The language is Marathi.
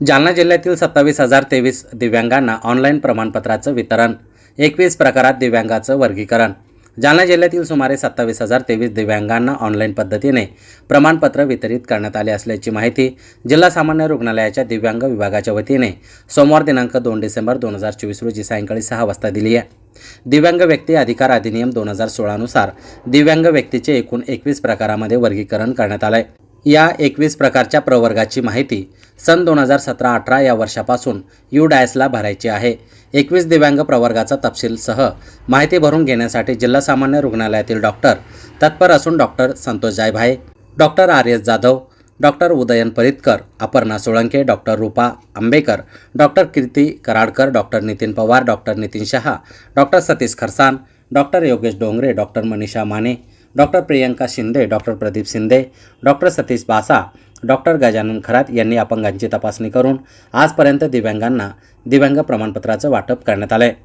जालना जिल्ह्यातील सत्तावीस हजार तेवीस दिव्यांगांना ऑनलाईन प्रमाणपत्राचं वितरण. एकवीस प्रकारात दिव्यांगाचं वर्गीकरण. जालना जिल्ह्यातील सुमारे सत्तावीस हजार तेवीस दिव्यांगांना ऑनलाईन पद्धतीने प्रमाणपत्र वितरित करण्यात आले असल्याची माहिती जिल्हा सामान्य रुग्णालयाच्या दिव्यांग विभागाच्या वतीने सोमवार दिनांक दोन डिसेंबर दोन हजार चोवीस रोजी सायंकाळी सहा वाजता दिली आहे. दिव्यांग व्यक्ती अधिकार अधिनियम दोन हजार सोळानुसार दिव्यांग व्यक्तीचे एकूण एकवीस प्रकारामध्ये वर्गीकरण करण्यात आलं आहे या एकवीस प्रकारच्या प्रवर्गाची माहिती सन दोन हजार सतरा अठरा या वर्षापासून यू डायसला भरायची आहे. एकवीस दिव्यांग प्रवर्गाचा तपशीलसह माहिती भरून घेण्यासाठी जिल्हा सामान्य रुग्णालयातील डॉक्टर तत्पर असून doctor Santosh Jaybhaye doctor R S Jadhav doctor Udayan Paritkar Aparna Solanke doctor Rupa Ambekar doctor Kirti Karadkar doctor Nitin Pawar doctor Nitin Shah doctor Satish Kharsan doctor Yogesh Dongre doctor Manisha Mane doctor Priyanka Shinde doctor Pradeep Shinde doctor Satish Basa doctor Gajanan Kharat यांनी अपंगांची तपासणी करून आजपर्यंत दिव्यांगांना दिव्यांग प्रमाणपत्राचं वाटप करण्यात आलं आहे